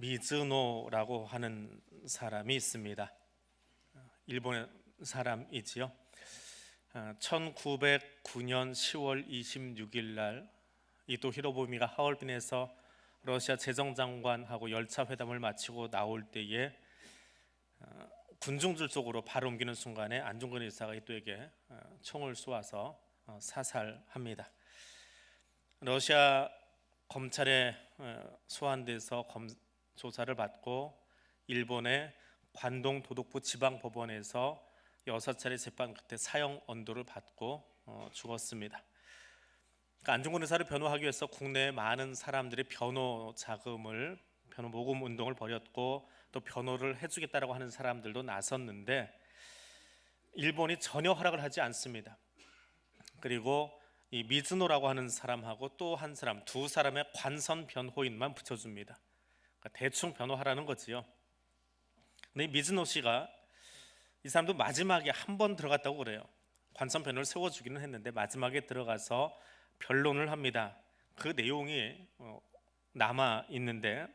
미즈노라고 하는 사람이 있습니다. 일본 사람이지요. 1909년 10월 26일 날 이토 히로부미가 하얼빈에서 러시아 재정장관하고 열차 회담을 마치고 나올 때에 어, 군중들 쪽으로 발을 옮기는 순간에 안중근 의사가 이토에게 어, 총을 쏘아서 어, 사살합니다. 러시아 검찰에 어, 소환돼서 검, 조사를 받고 일본의 관동 도독부 지방법원에서 여섯 차례 재판 끝에 사형 언도를 받고 어, 죽었습니다. 그러니까 안중근 의사를 변호하기 위해서 국내에 많은 사람들이 변호 자금을 변호 모금 운동을 벌였고 또 변호를 해주겠다라고 하는 사람들도 나섰는데 일본이 전혀 허락을 하지 않습니다. 그리고 이 미즈노라고 하는 사람하고 또 한 사람 두 사람의 관선 변호인만 붙여줍니다. 그러니까 대충 변호하라는 거지요. 근데 이 미즈노 씨가 이 사람도 마지막에 한 번 들어갔다고 그래요. 관선 변호를 세워주기는 했는데 마지막에 들어가서 변론을 합니다. 그 내용이 어, 남아 있는데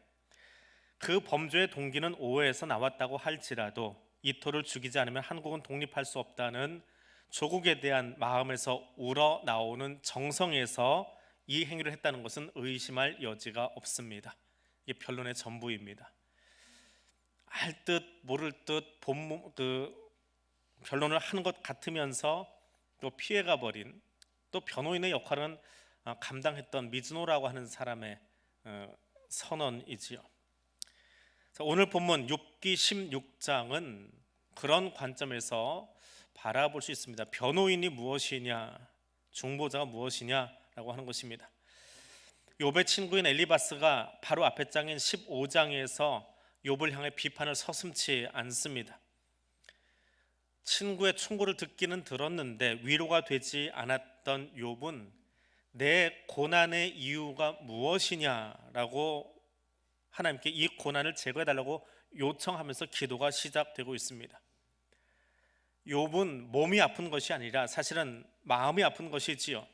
그 범죄의 동기는 오해에서 나왔다고 할지라도 이토를 죽이지 않으면 한국은 독립할 수 없다는 조국에 대한 마음에서 우러 나오는 정성에서 이 행위를 했다는 것은 의심할 여지가 없습니다. 이게 변론의 전부입니다. 알 듯 모를 듯 본문 그 변론을 하는 것 같으면서 또 피해가 버린 또 변호인의 역할은 어, 감당했던 미즈노라고 하는 사람의 어, 선언이지요. 자, 오늘 본문 6기 16장은 그런 관점에서 바라볼 수 있습니다. 변호인이 무엇이냐, 중보자가 무엇이냐라고 하는 것입니다. 욥의 친구인 엘리바스가 바로 앞에 장인 15장에서 욥을 향해 비판을 서슴지 않습니다. 친구의 충고를 듣기는 들었는데 위로가 되지 않았던 욥은 내 고난의 이유가 무엇이냐라고 하나님께 이 고난을 제거해 달라고 요청하면서 기도가 시작되고 있습니다. 욥은 몸이 아픈 것이 아니라 사실은 마음이 아픈 것이지요.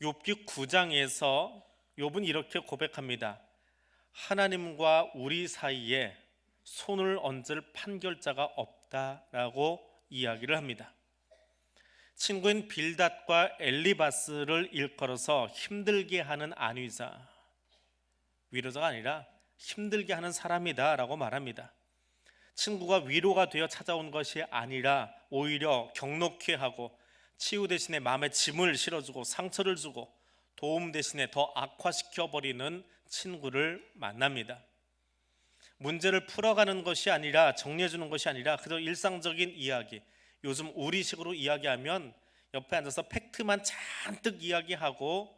욥기 9장에서 욥은 이렇게 고백합니다. 하나님과 우리 사이에 손을 얹을 판결자가 없다라고 이야기를 합니다. 친구인 빌닷과 엘리바스를 일컬어서 힘들게 하는 안위자, 위로자가 아니라 힘들게 하는 사람이다라고 말합니다. 친구가 위로가 되어 찾아온 것이 아니라 오히려 경록케 하고 치유 대신에 마음에 짐을 실어주고 상처를 주고 도움 대신에 더 악화시켜 버리는 친구를 만납니다. 문제를 풀어가는 것이 아니라 정리해 주는 것이 아니라 그저 일상적인 이야기. 요즘 우리식으로 이야기하면 옆에 앉아서 팩트만 잔뜩 이야기하고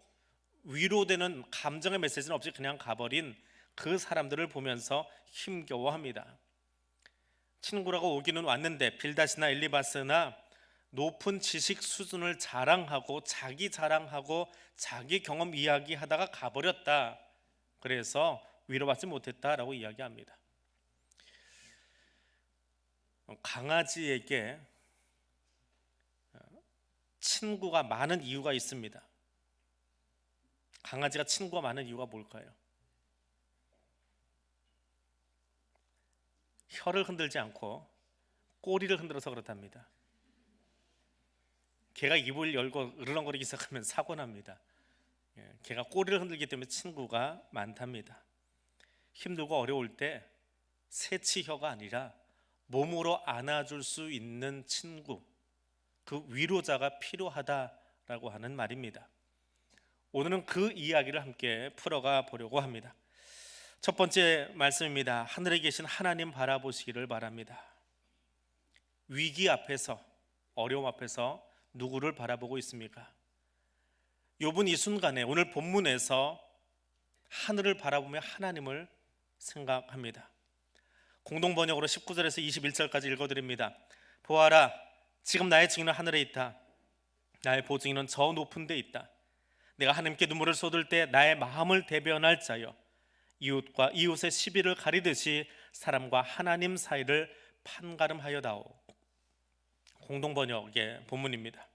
위로되는 감정의 메시지는 없이 그냥 가버린 그 사람들을 보면서 힘겨워합니다. 친구라고 오기는 왔는데 빌다시나 엘리바스나 높은 지식 수준을 자랑하고 자기 자랑하고 자기 경험 이야기하다가 가버렸다. 그래서 위로받지 못했다라고 이야기합니다. 강아지에게 친구가 많은 이유가 있습니다. 강아지가 친구가 많은 이유가 뭘까요? 혀를 흔들지 않고 꼬리를 흔들어서 그렇답니다. 개가 입을 열고 으르렁거리기 시작하면 사고 납니다. 예, 개가 꼬리를 흔들기 때문에 친구가 많답니다. 힘들고 어려울 때 새치혀가 아니라 몸으로 안아줄 수 있는 친구, 그 위로자가 필요하다라고 하는 말입니다. 오늘은 그 이야기를 함께 풀어가 보려고 합니다. 첫 번째 말씀입니다. 하늘에 계신 하나님 바라보시기를 바랍니다. 위기 앞에서 어려움 앞에서 누구를 바라보고 있습니까? 욥은 이 순간에 오늘 본문에서 하늘을 바라보며 하나님을 생각합니다. 공동 번역으로 19절에서 21절까지 읽어 드립니다. 보아라 지금 나의 증인은 하늘에 있다. 나의 보증인은 저 높은 데 있다. 내가 하나님께 눈물을 쏟을 때 나의 마음을 대변할 자여 이웃과 이웃의 시비를 가리듯이 사람과 하나님 사이를 판가름하여다오. 공동 번역의 본문입니다.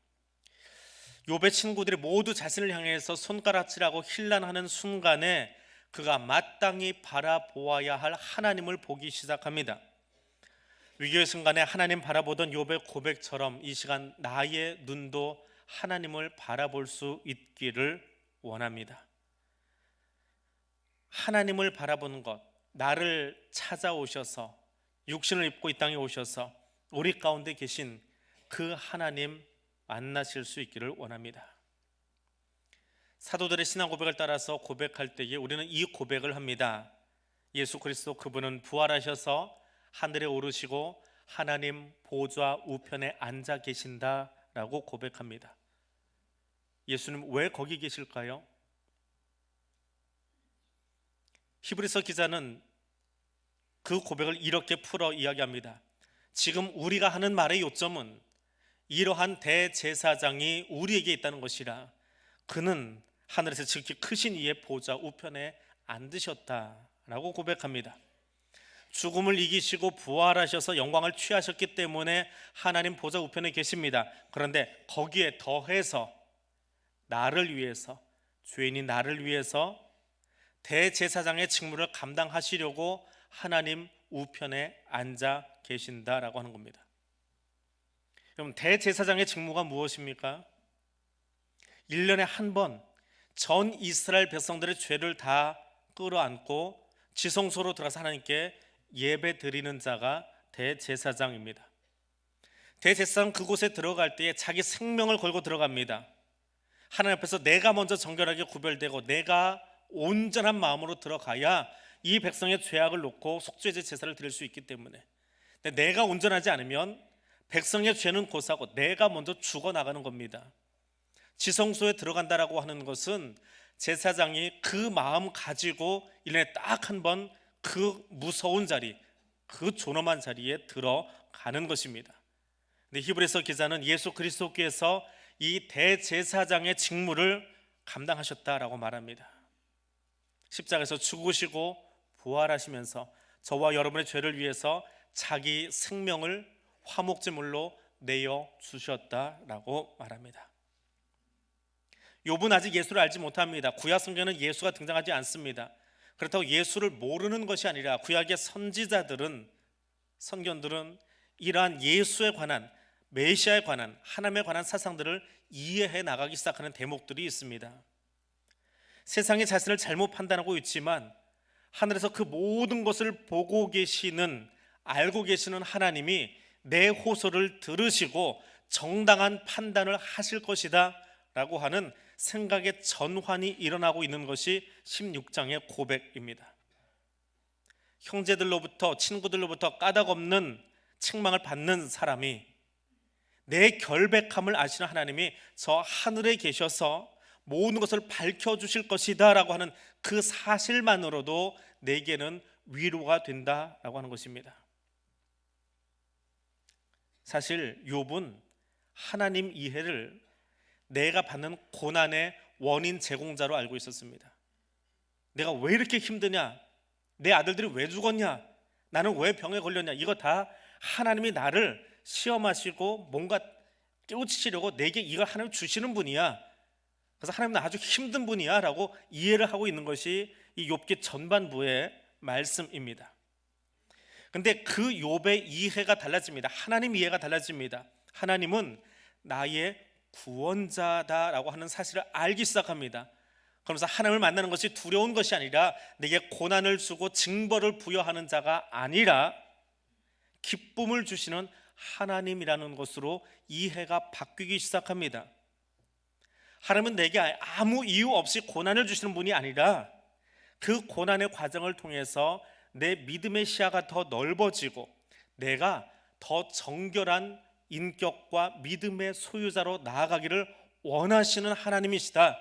욥의 친구들이 모두 자신을 향해서 손가락질하고 힐난하는 순간에 그가 마땅히 바라보아야 할 하나님을 보기 시작합니다. 위기의 순간에 하나님 바라보던 욥의 고백처럼 이 시간 나의 눈도 하나님을 바라볼 수 있기를 원합니다. 하나님을 바라보는 것, 나를 찾아오셔서 육신을 입고 이 땅에 오셔서 우리 가운데 계신 그 하나님 만나실 수 있기를 원합니다. 사도들의 신앙 고백을 따라서 고백할 때에 우리는 이 고백을 합니다. 예수 그리스도 그분은 부활하셔서 하늘에 오르시고 하나님 보좌 우편에 앉아 계신다라고 고백합니다. 예수님 왜 거기 계실까요? 히브리서 기자는 그 고백을 이렇게 풀어 이야기합니다. 지금 우리가 하는 말의 요점은 이러한 대제사장이 우리에게 있다는 것이라 그는 하늘에서 지극히 크신 이의 보좌 우편에 앉으셨다라고 고백합니다. 죽음을 이기시고 부활하셔서 영광을 취하셨기 때문에 하나님 보좌 우편에 계십니다. 그런데 거기에 더해서 나를 위해서 죄인이 나를 위해서 대제사장의 직무를 감당하시려고 하나님 우편에 앉아 계신다라고 하는 겁니다. 그럼 대제사장의 직무가 무엇입니까? 1년에 한 번 전 이스라엘 백성들의 죄를 다 끌어안고 지성소로 들어가서 하나님께 예배 드리는 자가 대제사장입니다. 대제사장 그곳에 들어갈 때에 자기 생명을 걸고 들어갑니다. 하나님 앞에서 내가 먼저 정결하게 구별되고 내가 온전한 마음으로 들어가야 이 백성의 죄악을 놓고 속죄제 제사를 드릴 수 있기 때문에 내가 온전하지 않으면 백성의 죄는 고사고 내가 먼저 죽어 나가는 겁니다. 지성소에 들어간다라고 하는 것은 제사장이 그 마음 가지고 1년에 딱 한 번 그 무서운 자리, 그 존엄한 자리에 들어가는 것입니다. 근데 히브리서 기자는 예수 그리스도께서 이 대제사장의 직무를 감당하셨다라고 말합니다. 십자가에서 죽으시고 부활하시면서 저와 여러분의 죄를 위해서 자기 생명을 화목제물로 내어 주셨다라고 말합니다. 욥은 아직 예수를 알지 못합니다. 구약 성경에는 예수가 등장하지 않습니다. 그렇다고 예수를 모르는 것이 아니라 구약의 선지자들은 선견들은 이러한 예수에 관한 메시아에 관한 하나님에 관한 사상들을 이해해 나가기 시작하는 대목들이 있습니다. 세상이 자신을 잘못 판단하고 있지만 하늘에서 그 모든 것을 보고 계시는 알고 계시는 하나님이 내 호소를 들으시고 정당한 판단을 하실 것이다 라고 하는 생각의 전환이 일어나고 있는 것이 16장의 고백입니다. 형제들로부터 친구들로부터 까닭 없는 책망을 받는 사람이 내 결백함을 아시는 하나님이 저 하늘에 계셔서 모든 것을 밝혀 주실 것이다라고 하는 그 사실만으로도 내게는 위로가 된다라고 하는 것입니다. 사실 욥은 하나님 이해를 내가 받는 고난의 원인 제공자로 알고 있었습니다. 내가 왜 이렇게 힘드냐? 내 아들들이 왜 죽었냐? 나는 왜 병에 걸렸냐? 이거 다 하나님이 나를 시험하시고 뭔가 깨우치시려고 내게 이걸 하나님 주시는 분이야. 그래서 하나님은 아주 힘든 분이야라고 이해를 하고 있는 것이 이 욥기 전반부의 말씀입니다. 근데 그 욥의 이해가 달라집니다. 하나님 이해가 달라집니다. 하나님은 나의 구원자다라고 하는 사실을 알기 시작합니다. 그러면서 하나님을 만나는 것이 두려운 것이 아니라 내게 고난을 주고 징벌을 부여하는 자가 아니라 기쁨을 주시는 하나님이라는 것으로 이해가 바뀌기 시작합니다. 하나님은 내게 아무 이유 없이 고난을 주시는 분이 아니라 그 고난의 과정을 통해서 내 믿음의 시야가 더 넓어지고 내가 더 정결한 인격과 믿음의 소유자로 나아가기를 원하시는 하나님이시다.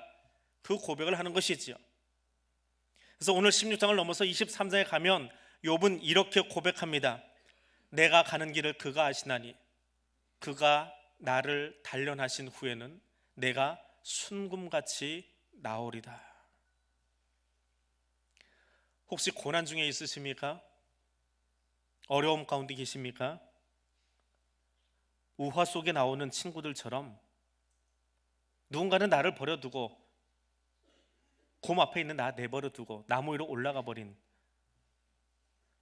그 고백을 하는 것이지요. 그래서 오늘 16장을 넘어서 23장에 가면 욥은 이렇게 고백합니다. 내가 가는 길을 그가 아시나니 그가 나를 단련하신 후에는 내가 순금같이 나오리다. 혹시 고난 중에 있으십니까? 어려움 가운데 계십니까? 우화 속에 나오는 친구들처럼 누군가는 나를 버려두고 곰 앞에 있는 나 내버려 두고 나무 위로 올라가 버린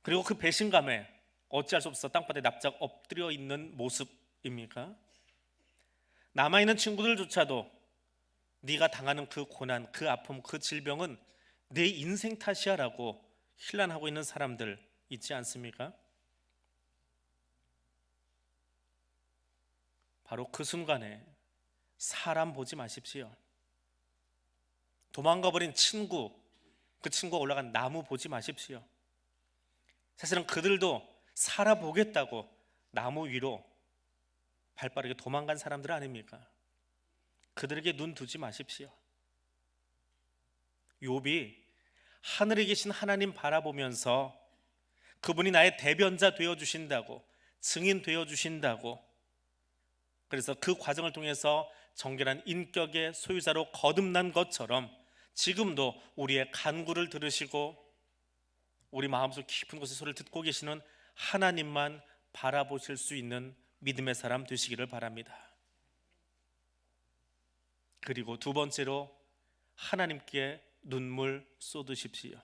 그리고 그 배신감에 어찌할 수 없어 땅바닥에 납작 엎드려 있는 모습입니까? 남아 있는 친구들조차도 네가 당하는 그 고난, 그 아픔, 그 질병은 내 인생 탓이야라고 힐난하고 있는 사람들 있지 않습니까? 바로 그 순간에 사람 보지 마십시오. 도망가 버린 친구, 그 친구가 올라간 나무 보지 마십시오. 사실은 그들도 살아보겠다고 나무 위로 발 빠르게 도망간 사람들 아닙니까? 그들에게 눈 두지 마십시오. 욥이 하늘에 계신 하나님 바라보면서 그분이 나의 대변자 되어 주신다고 증인 되어 주신다고 그래서 그 과정을 통해서 정결한 인격의 소유자로 거듭난 것처럼 지금도 우리의 간구를 들으시고 우리 마음속 깊은 곳의 소리를 듣고 계시는 하나님만 바라보실 수 있는 믿음의 사람 되시기를 바랍니다. 그리고 두 번째로 하나님께 눈물 쏟으십시오.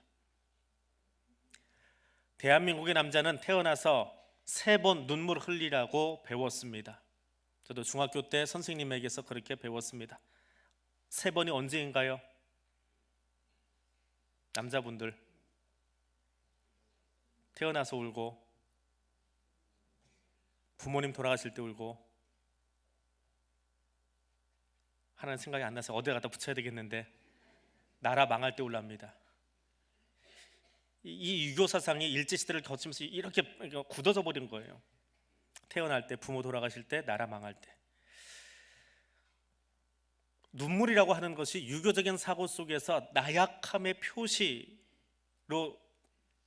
대한민국의 남자는 태어나서 세 번 눈물 흘리라고 배웠습니다. 저도 중학교 때 선생님에게서 그렇게 배웠습니다. 세 번이 언제인가요? 남자분들 태어나서 울고 부모님 돌아가실 때 울고 하는 생각이 안 나서 어디에 갖다 붙여야 되겠는데 나라 망할 때 울랍니다. 이- 이 유교 사상이 일제 시대를 거치면서 이렇게 굳어져 버린 거예요. 태어날 때 부모 돌아가실 때 나라 망할 때 눈물이라고 하는 것이 유교적인 사고 속에서 나약함의 표시로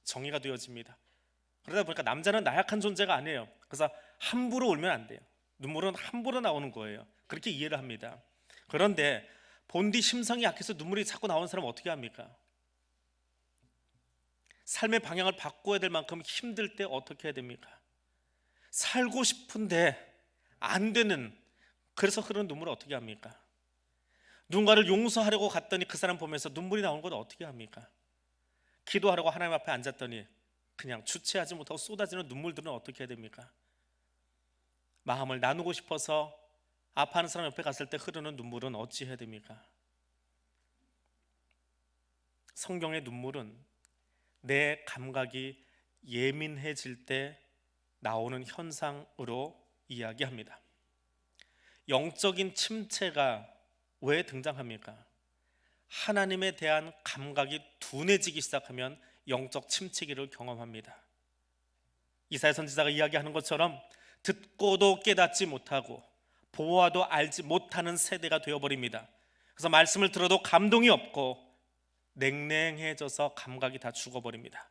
정의가 되어집니다. 그러다 보니까 남자는 나약한 존재가 아니에요. 그래서 함부로 울면 안 돼요. 눈물은 함부로 나오는 거예요. 그렇게 이해를 합니다. 그런데 본디 심성이 약해서 눈물이 자꾸 나오는 사람 은 어떻게 합니까? 삶의 방향을 바꿔야 될 만큼 힘들 때 어떻게 해야 됩니까? 살고 싶은데 안 되는 그래서 흐르는 눈물을 어떻게 합니까? 누군가를 용서하려고 갔더니 그 사람 보면서 눈물이 나오는 건 어떻게 합니까? 기도하려고 하나님 앞에 앉았더니 그냥 주체하지 못하고 쏟아지는 눈물들은 어떻게 해야 됩니까? 마음을 나누고 싶어서 아파하는 사람 옆에 갔을 때 흐르는 눈물은 어찌 해야 됩니까? 성경의 눈물은 내 감각이 예민해질 때 나오는 현상으로 이야기합니다. 영적인 침체가 왜 등장합니까? 하나님에 대한 감각이 둔해지기 시작하면 영적 침체기를 경험합니다. 이사야 선지자가 이야기하는 것처럼 듣고도 깨닫지 못하고 보아도 알지 못하는 세대가 되어버립니다. 그래서 말씀을 들어도 감동이 없고 냉랭해져서 감각이 다 죽어버립니다.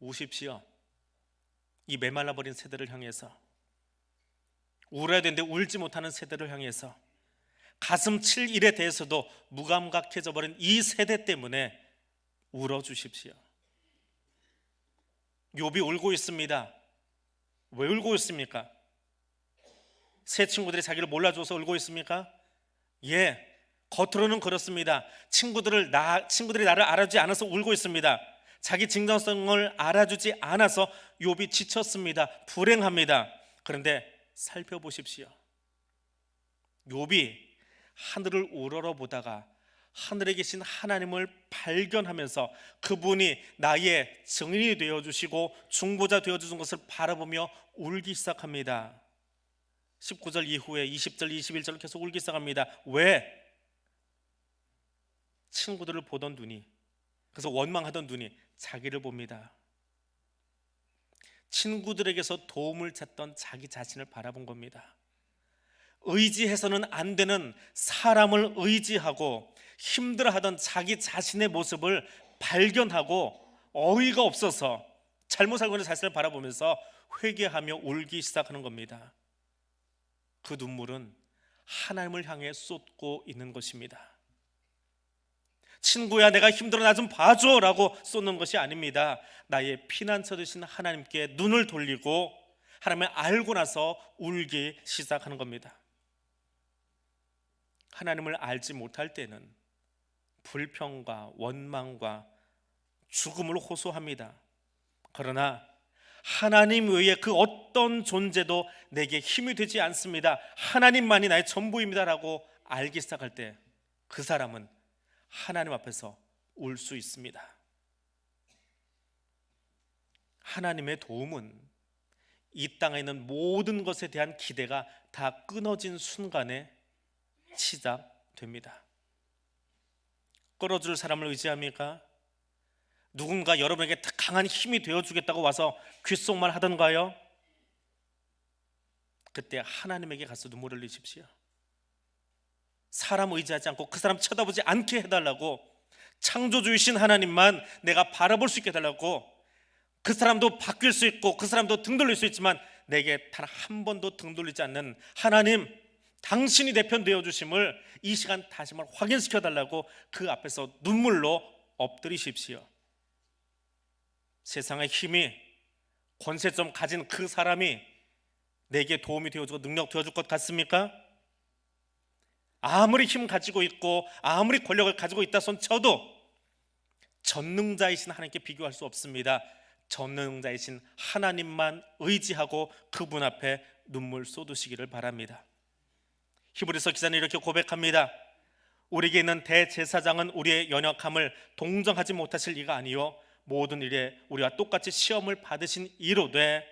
우십시오. 이 메말라버린 세대를 향해서 울어야 되는데 울지 못하는 세대를 향해서 가슴 칠 일에 대해서도 무감각해져 버린 이 세대 때문에 울어 주십시오. 욥이 울고 있습니다. 왜 울고 있습니까? 새 친구들이 자기를 몰라줘서 울고 있습니까? 예, 겉으로는 그렇습니다. 친구들을 나 친구들이 나를 알아주지 않아서 울고 있습니다. 자기 진정성을 알아주지 않아서 욥이 지쳤습니다. 불행합니다. 그런데 살펴보십시오. 욥이 하늘을 우러러 보다가 하늘에 계신 하나님을 발견하면서 그분이 나의 증인이 되어 주시고 중보자 되어 주신 것을 바라보며 울기 시작합니다. 19절 이후에 20절, 21절 계속 울기 시작합니다. 왜? 친구들을 보던 눈이 그래서 원망하던 눈이 자기를 봅니다. 친구들에게서 도움을 찾던 자기 자신을 바라본 겁니다. 의지해서는 안 되는 사람을 의지하고 힘들어하던 자기 자신의 모습을 발견하고 어이가 없어서 잘못 살고 있는 자신을 바라보면서 회개하며 울기 시작하는 겁니다. 그 눈물은 하나님을 향해 쏟고 있는 것입니다. 친구야 내가 힘들어 나 좀 봐줘라고 쏟는 것이 아닙니다. 나의 피난처 되신 하나님께 눈을 돌리고 하나님을 알고 나서 울기 시작하는 겁니다. 하나님을 알지 못할 때는 불평과 원망과 죽음을 호소합니다. 그러나 하나님 외에 그 어떤 존재도 내게 힘이 되지 않습니다. 하나님만이 나의 전부입니다라고 알기 시작할 때 그 사람은 하나님 앞에서 울 수 있습니다. 하나님의 도움은 이 땅에 있는 모든 것에 대한 기대가 다 끊어진 순간에 시작됩니다. 끌어줄 사람을 의지합니까? 누군가 여러분에게 강한 힘이 되어주겠다고 와서 귓속말 하던가요? 그때 하나님에게 가서 눈물을 흘리십시오. 사람 의지하지 않고 그 사람 쳐다보지 않게 해달라고 창조주이신 하나님만 내가 바라볼 수 있게 해달라고 그 사람도 바뀔 수 있고 그 사람도 등 돌릴 수 있지만 내게 단 한 번도 등 돌리지 않는 하나님 당신이 내 편 되어 주심을 이 시간 다시 한번 확인시켜 달라고 그 앞에서 눈물로 엎드리십시오. 세상의 힘이 권세 좀 가진 그 사람이 내게 도움이 되어주고 능력 되어줄 것 같습니까? 아무리 힘 가지고 있고 아무리 권력을 가지고 있다 손 쳐도 전능자이신 하나님께 비교할 수 없습니다. 전능자이신 하나님만 의지하고 그분 앞에 눈물 쏟으시기를 바랍니다. 히브리서 기자는 이렇게 고백합니다. 우리에게 있는 대제사장은 우리의 연약함을 동정하지 못하실 이가 아니요 모든 일에 우리와 똑같이 시험을 받으신 이로되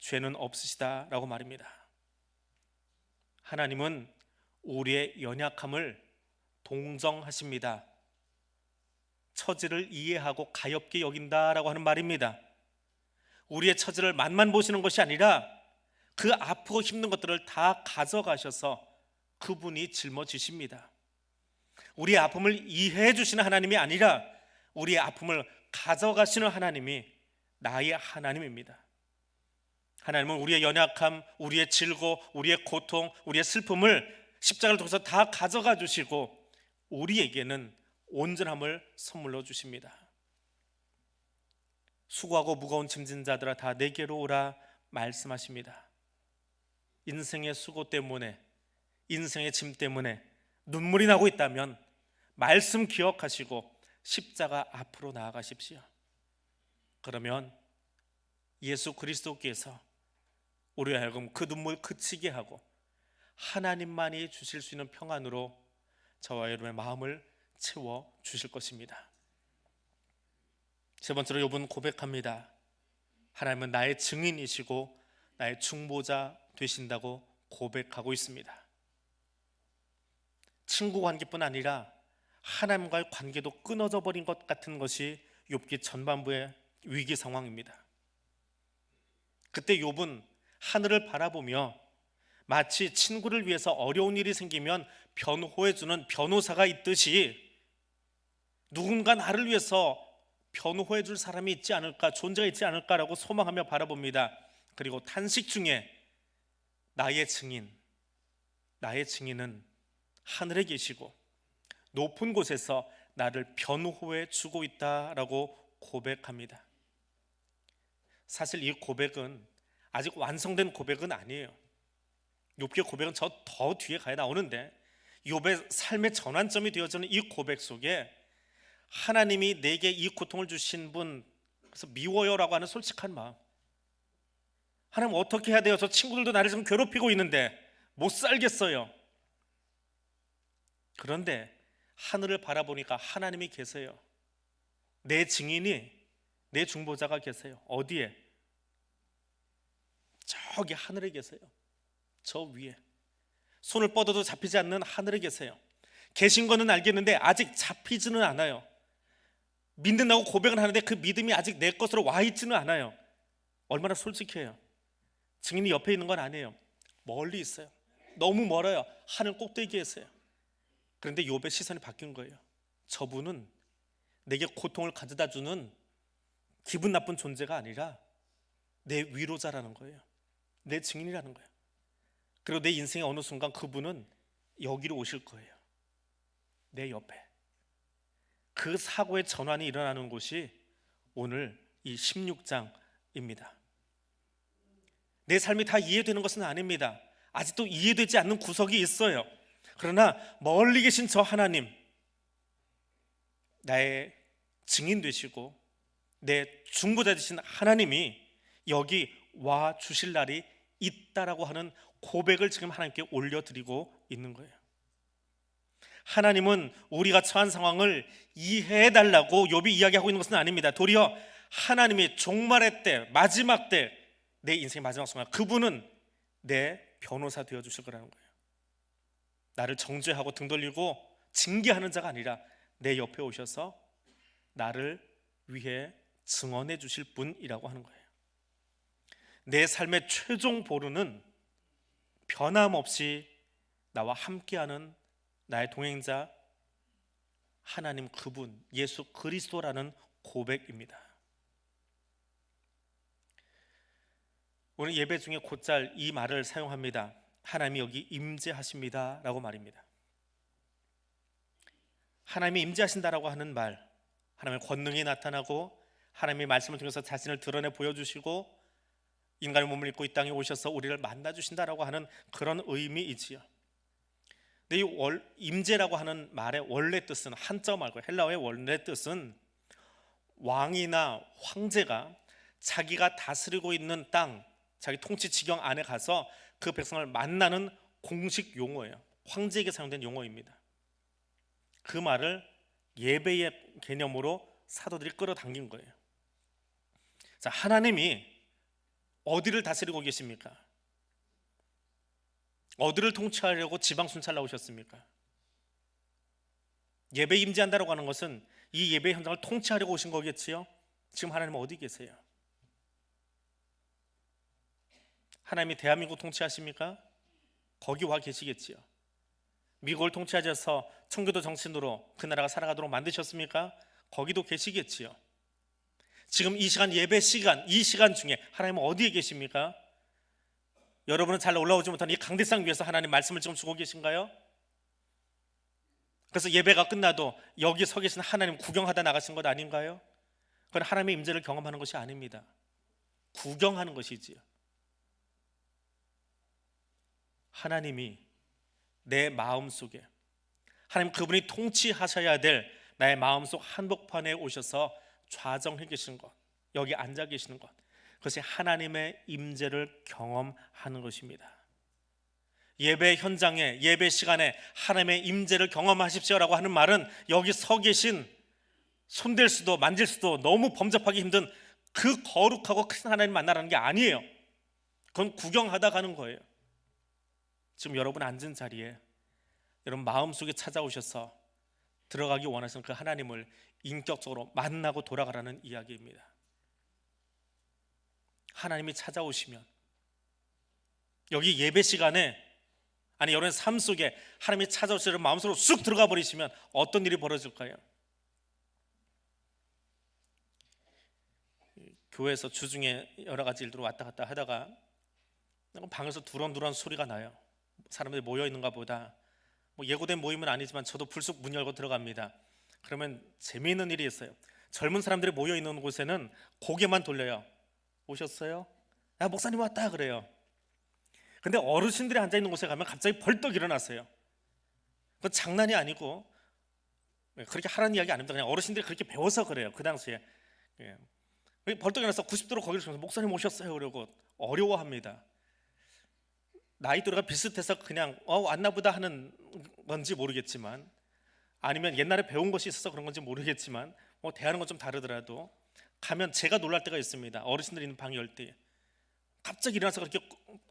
죄는 없으시다라고 말입니다. 하나님은 우리의 연약함을 동정하십니다. 처지를 이해하고 가엽게 여긴다라고 하는 말입니다. 우리의 처지를 맛만 보시는 것이 아니라 그 아프고 힘든 것들을 다 가져가셔서 그분이 짊어지십니다. 우리의 아픔을 이해해 주시는 하나님이 아니라 우리의 아픔을 가져가시는 하나님이 나의 하나님입니다. 하나님은 우리의 연약함, 우리의 질고, 우리의 고통, 우리의 슬픔을 십자가를 통해서 다 가져가 주시고 우리에게는 온전함을 선물로 주십니다. 수고하고 무거운 짐진 자들아 다 내게로 오라 말씀하십니다. 인생의 수고 때문에 인생의 짐 때문에 눈물이 나고 있다면 말씀 기억하시고 십자가 앞으로 나아가십시오. 그러면 예수 그리스도께서 우리 하여금 그 눈물 그치게 하고 하나님만이 주실 수 있는 평안으로 저와 여러분의 마음을 채워 주실 것입니다. 세 번째로 욥은 고백합니다. 하나님은 나의 증인이시고 나의 중보자 되신다고 고백하고 있습니다. 친구 관계뿐 아니라 하나님과의 관계도 끊어져 버린 것 같은 것이 욥기 전반부의 위기 상황입니다. 그때 욥은 하늘을 바라보며 마치 친구를 위해서 어려운 일이 생기면 변호해 주는 변호사가 있듯이 누군가 나를 위해서 변호해 줄 사람이 있지 않을까, 존재가 있지 않을까라고 소망하며 바라봅니다. 그리고 탄식 중에 나의 증인, 나의 증인은 하늘에 계시고 높은 곳에서 나를 변호해 주고 있다라고 고백합니다. 사실 이 고백은 아직 완성된 고백은 아니에요. 욥의 고백은 저 더 뒤에 가야 나오는데 욥의 삶의 전환점이 되어지는 이 고백 속에 하나님이 내게 이 고통을 주신 분 그래서 미워요라고 하는 솔직한 마음. 하나님 어떻게 해야 돼요? 저 친구들도 나를 좀 괴롭히고 있는데 못 살겠어요. 그런데 하늘을 바라보니까 하나님이 계세요. 내 증인이 내 중보자가 계세요. 어디에? 저기 하늘에 계세요. 저 위에. 손을 뻗어도 잡히지 않는 하늘에 계세요. 계신 거는 알겠는데 아직 잡히지는 않아요. 믿는다고 고백을 하는데 그 믿음이 아직 내 것으로 와 있지는 않아요. 얼마나 솔직해요. 증인이 옆에 있는 건 아니에요. 멀리 있어요. 너무 멀어요. 하늘 꼭대기에 있어요. 그런데 욥의 시선이 바뀐 거예요. 저분은 내게 고통을 가져다 주는 기분 나쁜 존재가 아니라 내 위로자라는 거예요. 내 증인이라는 거예요. 그리고 내 인생의 어느 순간 그분은 여기로 오실 거예요. 내 옆에. 그 사고의 전환이 일어나는 곳이 오늘 이 16장입니다. 내 삶이 다 이해되는 것은 아닙니다. 아직도 이해되지 않는 구석이 있어요. 그러나 멀리 계신 저 하나님, 나의 증인 되시고 내 중보자 되신 하나님이 여기 와 주실 날이 있다라고 하는 고백을 지금 하나님께 올려드리고 있는 거예요. 하나님은 우리가 처한 상황을 이해해 달라고 욥이 이야기하고 있는 것은 아닙니다. 도리어 하나님이 종말의 때, 마지막 때, 내 인생의 마지막 순간, 그분은 내 변호사 되어 주실 거라는 거예요. 나를 정죄하고 등 돌리고 징계하는 자가 아니라 내 옆에 오셔서 나를 위해 증언해 주실 분이라고 하는 거예요. 내 삶의 최종 보루는 변함없이 나와 함께하는 나의 동행자 하나님 그분 예수 그리스도라는 고백입니다. 오늘 예배 중에 곧잘 이 말을 사용합니다. 하나님이 여기 임재하십니다라고 말입니다. 하나님이 임재하신다라고 하는 말, 하나님의 권능이 나타나고 하나님의 말씀을 통해서 자신을 드러내 보여주시고 인간의 몸을 입고 이 땅에 오셔서 우리를 만나 주신다라고 하는 그런 의미이지요. 근데 이 월, 임재라고 하는 말의 원래 뜻은 한자 말고 헬라어의 원래 뜻은 왕이나 황제가 자기가 다스리고 있는 땅, 자기 통치 지경 안에 가서 그 백성을 만나는 공식 용어예요. 황제에게 사용된 용어입니다. 그 말을 예배의 개념으로 사도들이 끌어당긴 거예요. 자, 하나님이 어디를 다스리고 계십니까? 어디를 통치하려고 지방 순찰 나오셨습니까? 예배 임재한다라고 하는 것은 이 예배 현장을 통치하려고 오신 거겠지요. 지금 하나님은 어디 계세요? 하나님이 대한민국 통치하십니까? 거기 와 계시겠지요. 미국을 통치하셔서 청교도 정신으로 그 나라가 살아가도록 만드셨습니까? 거기도 계시겠지요. 지금 이 시간 예배 시간 이 시간 중에 하나님은 어디에 계십니까? 여러분은 잘 올라오지 못한 이 강대상 위에서 하나님 말씀을 지금 주고 계신가요? 그래서 예배가 끝나도 여기 서 계신 하나님 구경하다 나가신 것 아닌가요? 그건 하나님의 임재를 경험하는 것이 아닙니다. 구경하는 것이지요. 하나님이 내 마음 속에 하나님 그분이 통치하셔야 될 나의 마음 속 한복판에 오셔서 좌정해 계시는 것, 여기 앉아 계시는 것, 그것이 하나님의 임재를 경험하는 것입니다. 예배 현장에 예배 시간에 하나님의 임재를 경험하십시오라고 하는 말은 여기 서 계신 손댈 수도 만질 수도 너무 범접하기 힘든 그 거룩하고 큰 하나님 만나라는 게 아니에요. 그건 구경하다 가는 거예요. 지금 여러분 앉은 자리에 여러분 마음속에 찾아오셔서 들어가기 원하시는 그 하나님을 인격적으로 만나고 돌아가라는 이야기입니다. 하나님이 찾아오시면 여기 예배 시간에 아니 여러분 삶 속에 하나님이 찾아오시는 마음속으로 쑥 들어가 버리시면 어떤 일이 벌어질까요? 교회에서 주중에 여러 가지 일들로 왔다 갔다 하다가 방에서 두런두런 소리가 나요. 사람들이 모여 있는가 보다. 뭐 예고된 모임은 아니지만 저도 불쑥 문 열고 들어갑니다. 그러면 재미있는 일이 있어요. 젊은 사람들이 모여 있는 곳에는 고개만 돌려요. 오셨어요? 야 목사님 왔다 그래요. 근데 어르신들이 앉아 있는 곳에 가면 갑자기 벌떡 일어났어요. 그 장난이 아니고 네, 그렇게 하라는 이야기 아닙니다. 그냥 어르신들이 그렇게 배워서 그래요. 그 당시에 예. 벌떡 일어나서 90도로 거기를 보면서 목사님 오셨어요. 그러고 어려워합니다. 나이 또래가 비슷해서 그냥 어 왔나 보다 하는 건지 모르겠지만 아니면 옛날에 배운 것이 있어서 그런 건지 모르겠지만 뭐 대하는 건 좀 다르더라도 가면 제가 놀랄 때가 있습니다. 어르신들 있는 방이 열 때. 갑자기 일어나서 그렇게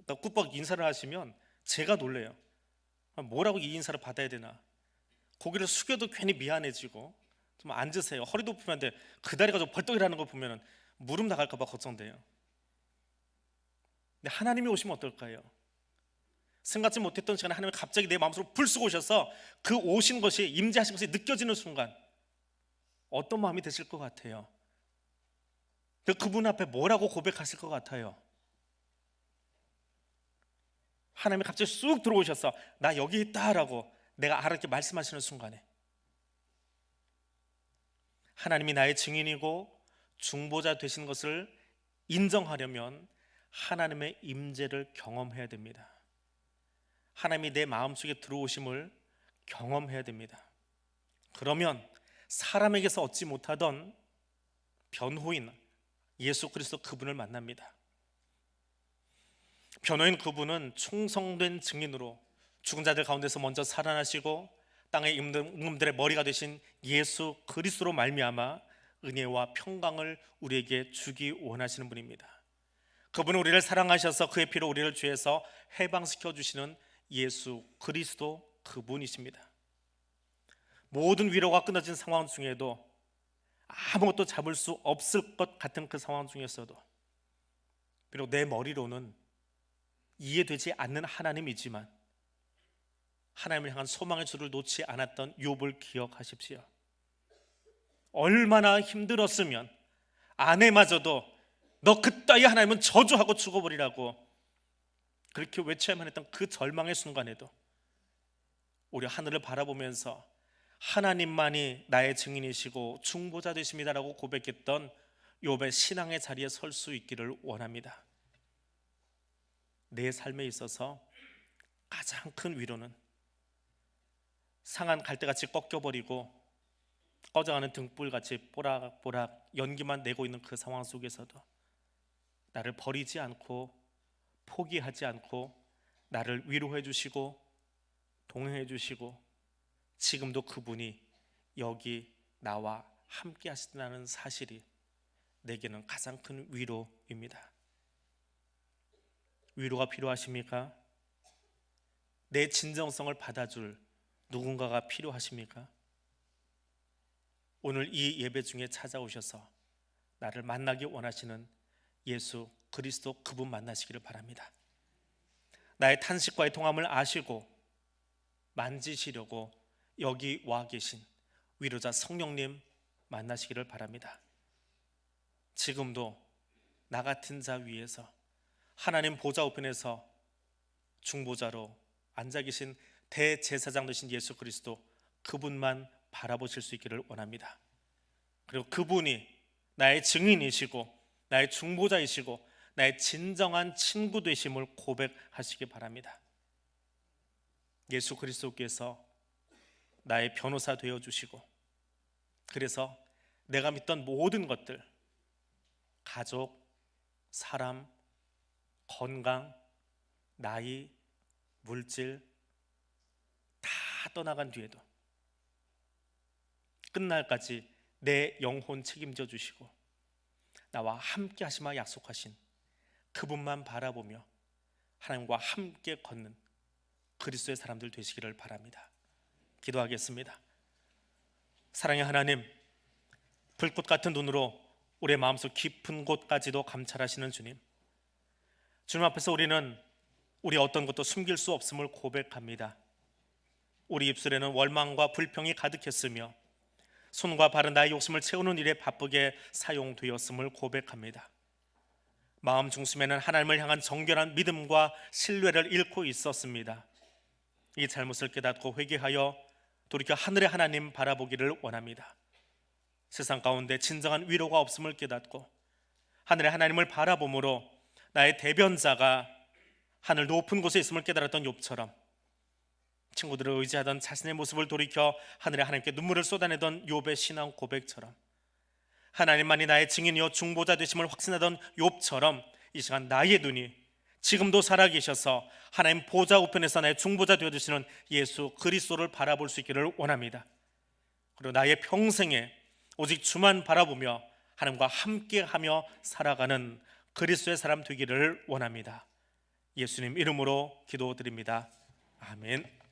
꾹뻑 인사를 하시면 제가 놀래요. 뭐라고 이 인사를 받아야 되나? 고개를 숙여도 괜히 미안해지고 좀 앉으세요. 허리 높으면 안 돼. 그 다리가 좀 벌떡 일하는 거 보면은 무릎 나갈까 봐 걱정돼요. 근데 하나님이 오시면 어떨까요? 생각지 못했던 시간에 하나님이 갑자기 내 마음속으로 불쑥 오셔서 그 오신 것이 임재하신 것이 느껴지는 순간 어떤 마음이 드실 것 같아요? 그 그분 앞에 뭐라고 고백하실 것 같아요? 하나님이 갑자기 쑥 들어오셔서 나 여기 있다라고 내가 알았게 말씀하시는 순간에 하나님이 나의 증인이고 중보자 되신 것을 인정하려면 하나님의 임재를 경험해야 됩니다. 하나님이 내 마음속에 들어오심을 경험해야 됩니다. 그러면 사람에게서 얻지 못하던 변호인 예수 그리스도 그분을 만납니다. 변호인 그분은 충성된 증인으로 죽은 자들 가운데서 먼저 살아나시고 땅의 임금들의 머리가 되신 예수 그리스도로 말미암아 은혜와 평강을 우리에게 주기 원하시는 분입니다. 그분은 우리를 사랑하셔서 그의 피로 우리를 죄에서 해방시켜 주시는 예수 그리스도 그분이십니다. 모든 위로가 끊어진 상황 중에도 아무것도 잡을 수 없을 것 같은 그 상황 중에서도 비록 내 머리로는 이해되지 않는 하나님이지만 하나님을 향한 소망의 줄을 놓지 않았던 욥을 기억하십시오. 얼마나 힘들었으면 아내마저도 너 그따위 하나님은 저주하고 죽어버리라고 그렇게 외쳐야만 했던 그 절망의 순간에도 우리 하늘을 바라보면서 하나님만이 나의 증인이시고 중보자 되십니다라고 고백했던 욥의 신앙의 자리에 설 수 있기를 원합니다. 내 삶에 있어서 가장 큰 위로는 상한 갈대같이 꺾여버리고 꺼져가는 등불같이 보락보락 연기만 내고 있는 그 상황 속에서도 나를 버리지 않고 포기하지 않고 나를 위로해 주시고 동행해 주시고 지금도 그분이 여기 나와 함께 하신다는 사실이 내게는 가장 큰 위로입니다. 위로가 필요하십니까? 내 진정성을 받아줄 누군가가 필요하십니까? 오늘 이 예배 중에 찾아오셔서 나를 만나기 원하시는 예수 그리스도 그분 만나시기를 바랍니다. 나의 탄식과의 통함을 아시고 만지시려고 여기 와 계신 위로자 성령님 만나시기를 바랍니다. 지금도 나 같은 자 위에서 하나님 보좌 우편에서 중보자로 앉아 계신 대제사장 되신 예수 그리스도 그분만 바라보실 수 있기를 원합니다. 그리고 그분이 나의 증인이시고 나의 중보자이시고 나의 진정한 친구 되심을 고백하시기 바랍니다. 예수 그리스도께서 나의 변호사 되어 주시고 그래서 내가 믿던 모든 것들 가족, 사람, 건강, 나이, 물질 다 떠나간 뒤에도 끝날까지 내 영혼 책임져 주시고 나와 함께 하시마 약속하신 그분만 바라보며 하나님과 함께 걷는 그리스도의 사람들 되시기를 바랍니다. 기도하겠습니다. 사랑의 하나님, 불꽃 같은 눈으로 우리의 마음속 깊은 곳까지도 감찰하시는 주님. 주님 앞에서 우리는 우리 어떤 것도 숨길 수 없음을 고백합니다. 우리 입술에는 원망과 불평이 가득했으며 손과 발은 나의 욕심을 채우는 일에 바쁘게 사용되었음을 고백합니다. 마음 중심에는 하나님을 향한 정결한 믿음과 신뢰를 잃고 있었습니다. 이 잘못을 깨닫고 회개하여 돌이켜 하늘의 하나님 바라보기를 원합니다. 세상 가운데 진정한 위로가 없음을 깨닫고 하늘의 하나님을 바라봄으로 나의 대변자가 하늘 높은 곳에 있음을 깨달았던 욥처럼 친구들을 의지하던 자신의 모습을 돌이켜 하늘의 하나님께 눈물을 쏟아내던 욥의 신앙 고백처럼 하나님만이 나의 증인이요 중보자 되심을 확신하던 욥처럼 이 시간 나의 눈이 지금도 살아계셔서 하나님 보좌 우편에서 나의 중보자 되어 주시는 예수 그리스도를 바라볼 수 있기를 원합니다. 그리고 나의 평생에 오직 주만 바라보며 하나님과 함께하며 살아가는 그리스도의 사람 되기를 원합니다. 예수님 이름으로 기도드립니다. 아멘.